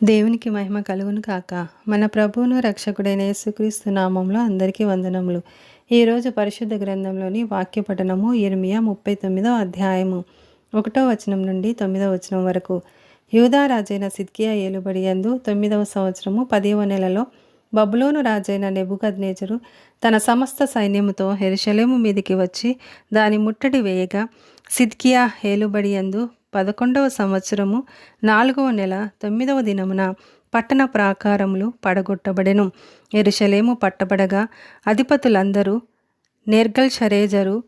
దేవునికి మహిమ కలుగును కాక. మన ప్రభువును రక్షకుడైన యేసుక్రీస్తు నామంలో అందరికీ వందనములు. ఈరోజు పరిశుద్ధ గ్రంథంలోని వాక్య పఠనము ఇర్మియా ముప్పై తొమ్మిదో అధ్యాయము ఒకటో వచనం నుండి తొమ్మిదో వచనం వరకు. యూదా రాజైన సిద్కియా ఏలుబడి యందు తొమ్మిదవ సంవత్సరము పదివ నెలలో బబులోను రాజైన నెబుకద్నేజరు తన సమస్త సైన్యముతో హెరుషలేము మీదికి వచ్చి దాని ముట్టడి వేయగా సిద్కియా ఏలుబడి యందు పదకొండవ సంవత్సరము నాలుగవ నెల తొమ్మిదవ దినమున పట్టణ ప్రాకారములు పడగొట్టబడెను. ఎరుషలేము పట్టబడగా అధిపతులందరూ నేర్గల్ షరేజరు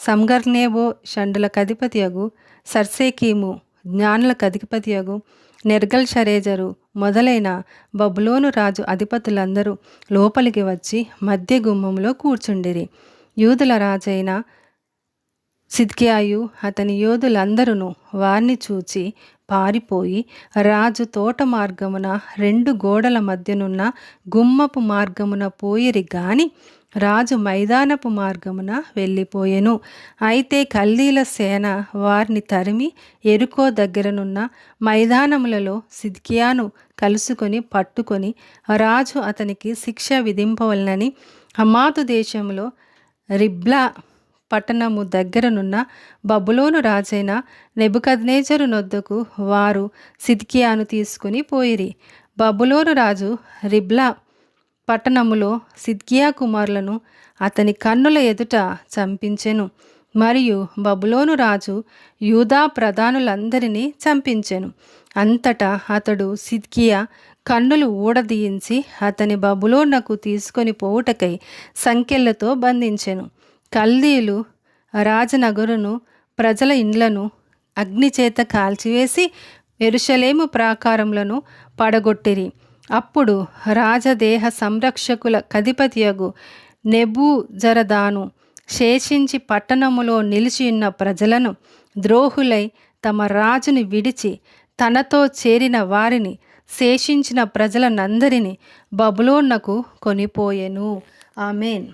సంగర్నేబో షండులకు అధిపతియగు సర్సేకీము జ్ఞానులకు అధిపతియగు నెర్గల్ షరేజరు మొదలైన బబులోను రాజు అధిపతులందరూ లోపలికి వచ్చి మధ్య గుమ్మంలో కూర్చుండిరి. యూదుల రాజైన సిద్కియాయు అతని యోధులందరూ వారిని చూచి పారిపోయి రాజు తోట మార్గమున రెండు గోడల మధ్యనున్న గుమ్మపు మార్గమున పోయిరి గాని రాజు మైదానపు మార్గమున వెళ్ళిపోయెను. అయితే కల్దీల సేన వారిని తరిమి ఎరుకో దగ్గరనున్న మైదానములలో సిద్కియాను కలుసుకొని పట్టుకొని రాజు అతనికి శిక్ష విధింపవలనని హమాతు దేశంలో రిబ్లా పట్టణము దగ్గరనున్న బబులోను రాజైన నెబుకద్నేజరు నొద్దకు వారు సిద్కియాను తీసుకుని పోయిరి. బబులోను రాజు రిబ్లా పట్టణములో సిద్కియా కుమారులను అతని కన్నుల ఎదుట చంపించెను. మరియు బబులోను రాజు యూదా ప్రధానులందరినీ చంపించెను. అంతటా అతడు సిద్కియా కన్నులు ఊడదీయించి అతని బబులోనకు తీసుకొని పోవుటకై సంఖ్యలతో బంధించెను. కల్దీలు రాజనగరును ప్రజల ఇండ్లను అగ్నిచేత కాల్చివేసి ఎరుషలేము ప్రాకారములను పడగొట్టిరి. అప్పుడు రాజదేహ సంరక్షకుల కధిపతియగు నెబూ జరదాను శేషించి పట్టణములో నిలిచియున్న ప్రజలను ద్రోహులై తమ రాజుని విడిచి తనతో చేరిన వారిని శేషించిన ప్రజలనందరినీ బబులోన్నకు కొనిపోయెను. ఆమెన్.